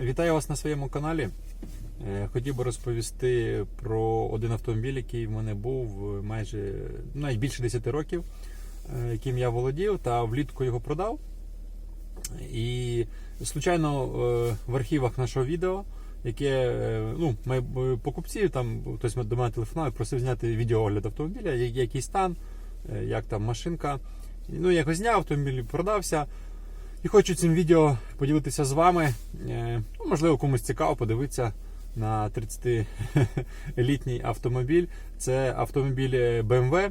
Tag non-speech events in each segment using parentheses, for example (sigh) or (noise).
Вітаю вас на своєму каналі. Е, Хотів би розповісти про один автомобіль, який в мене був е, майже навіть більше 10 років, е, яким я володів, та влітку його продав. І случайно в архівах нашого відео, яке ну, мої покупці, там хтось до мене телефонував просив зняти відеоогляд автомобіля, який стан, як там машинка. Ну, я якось зняв, автомобіль продався. І хочу цим відео поділитися з вами. Е, ну, можливо, комусь цікаво подивитися на 30-літній автомобіль. Це автомобіль е, BMW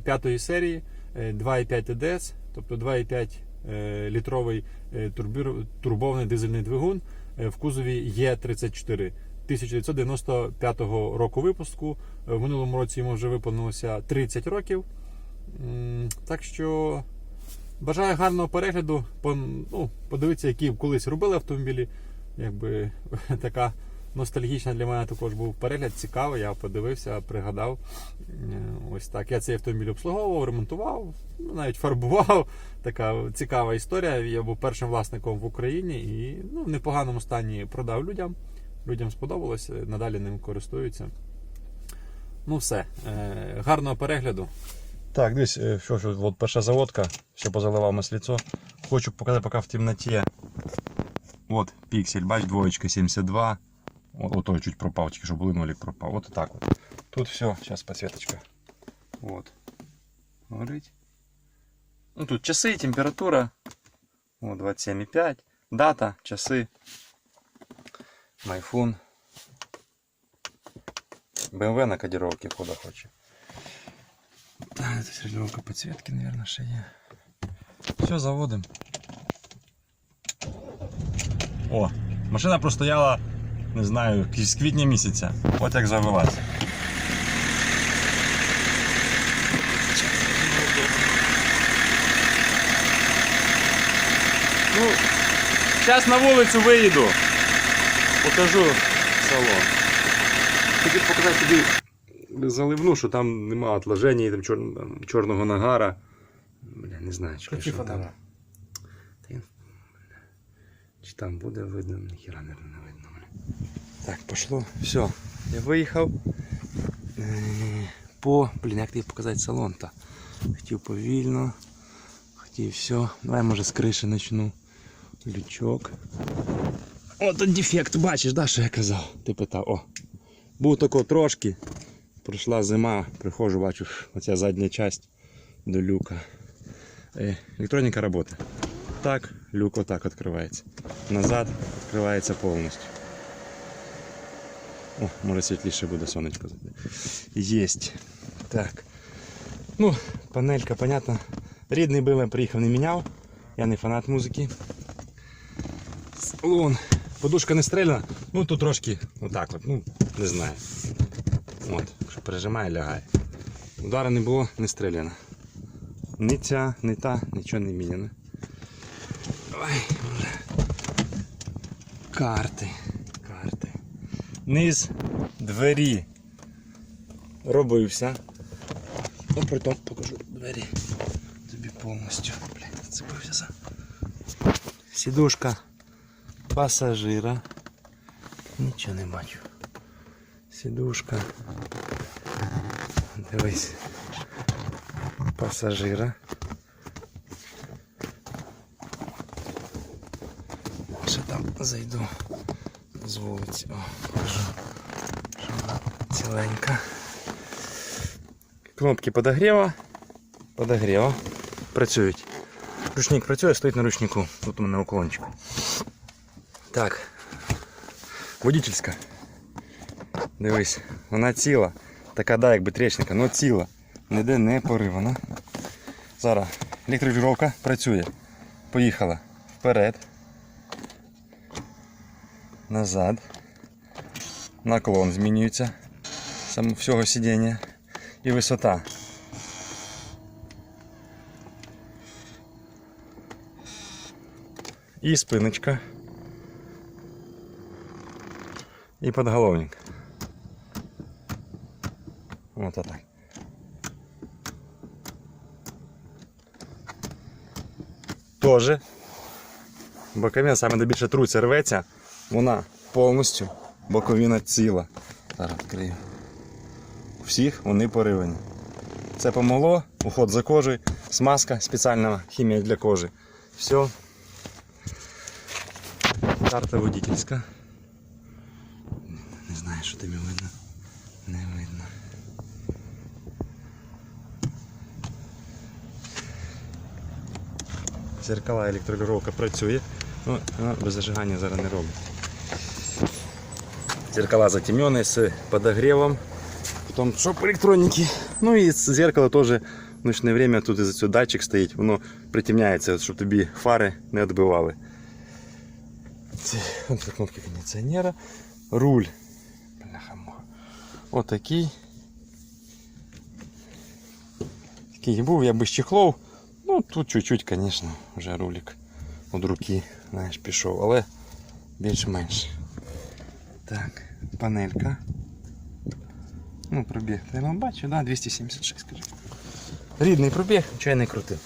5 серії е, 2,5 TDS, тобто 2,5 е, літровий турбований дизельний двигун в кузові Є34 1995 року випуску. В минулому році йому вже виповнилося 30 років. Так що Бажаю гарного перегляду. Ну, подивитися, які колись робили автомобілі. Якби (laughs) така ностальгічна для мене також був перегляд, цікавий. Я подивився, пригадав. Е, Ось так. Я цей автомобіль обслуговував, ремонтував, ну, навіть фарбував. (laughs) Така цікава історія. Я був першим власником в Україні і ну, в непоганому стані продав людям. Людям сподобалось, надалі ним користуються. Ну все. Е, Гарного перегляду. Так, дивись, е, що ж, от перша заводка, ще позаливав масліцо. Хочу показати поки в темноті. От піксель, бач, двоєчка 72. От, ото чуть пропав, тільки що були нолик пропав. От так от. Тут все, зараз підсвіточка. От. Горить. Ну тут часи, температура. От 27,5. Дата, часи. Майфун. BMW на кодировке хода хоче. Так, это регулировка подсветки, наверное, є. Все, заводим. О, машина простояла, не знаю, з квітня місяця. От як завелася. Ну, зараз на вулицю виїду. Покажу салон. Хотів показати тобі заливну, що там нема отложення, там, чор... чорного нагара. Бля, не знаю, чи, що там. Та Чи там буде видно, ніхіра не видно. Бля. Так, пошло. Все. Я виїхав. Е, По. Блін, як тобі показати салон-то? Хотів повільно. Хотів все. Давай може з криші почну. Лючок. О, тут дефект, бачиш, да, що я казав? Ти питав, о. Був тако трошки. Пройшла зима, приходжу, бачу, оця задня часть до люка. Е, Електроніка працює. Так, люк отак відкривається. Назад відкривається повністю. О, може світліше буде сонечко. Єсть. Так. Ну, панелька, понятно. Рідний БМ приїхав, не міняв. Я не фанат музики. Салон. Подушка не стрельна. Ну тут трошки отак от, ну, не знаю. От, що пережимає, лягає. Удара не було, не стріляно. Ні ця, ні та, нічого не міняно. Ой, вже. Карти. Карти. Низ двері. Робився. Ну, притом покажу двері. Тобі повністю. Блін, зацепився за. Сідушка пасажира. Нічого не бачу. Сідушка. Дивись. Пасажира. Ще там зайду з вулиці. О, покажу. Що вона ціленька. Кнопки подогріва. Подогріва. Працюють. Ручник працює, стоїть на ручнику. Тут у мене уклончик. Так. Водительська. Дивись, вона ціла. Така, да, якби трещинка, але ціла. Ніде не поривана. Зараз електрорегулювання працює. Поїхала вперед. Назад. Наклон змінюється. Саме всього сидіння. І висота. І спиночка. І подголовник. Вот так. Тоже. Боковина саме найбільше труться рветься. Вона повністю боковина ціла. Зараз відкрию. У всіх вони поривані. Це помогло, уход за кожею, смазка, спеціальна хімія для кожи. Все. Карта водительська. Не знаю, що тобі видно. Не видно. Зеркала електролюровка працює. Ну, вона без зажигання зараз не робить. Зеркала затемнені з подогревом. Потім що по електроніки. Ну і зеркало теж в ночне время тут із цього датчик стоїть, воно притемняється, щоб тобі фари не відбивали. Це от кнопки кондиціонера. Руль. Бляха-муха. Отакий. Такий був, я без чехлов. Ну, тут чуть-чуть, звісно, вже рулик від руки, знаєш, пішов, але більш-менш. Так, панелька. Ну, пробіг. Я вам бачу, да, 276, скажи. Рідний пробіг, чого я не крутив.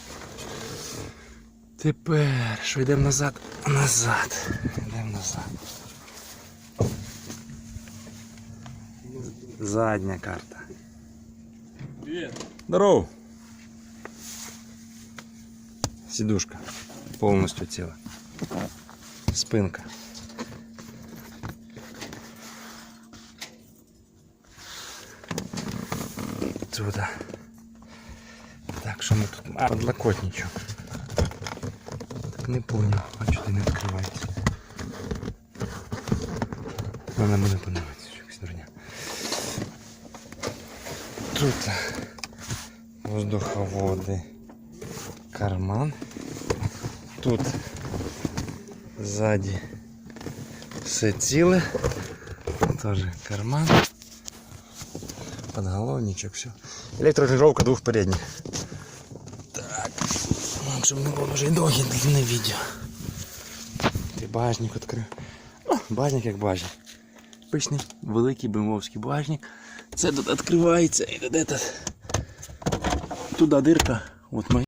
Тепер, що йдемо назад? Назад. Йдемо назад. Задня карта. Привіт. Здорово. Сидушка повністю ціла. Спинка. Туда. Так, що ми тут? А, подлокотничок. Так не понял, а чого ти не відкривається? Вона буде подивитися, що якась дурня. Тут воздуховоди. Карман. Тут ззаді все ціле. Тоже карман. Подголовничок, все. Електрорегулировка двух передних. Так. Ну, щоб не було вже довгі длинне відео. Ти багажник відкрив. О, багажник як багажник. Пишний, великий бимовський багажник. Це тут відкривається і тут. Туди дирка. От моя.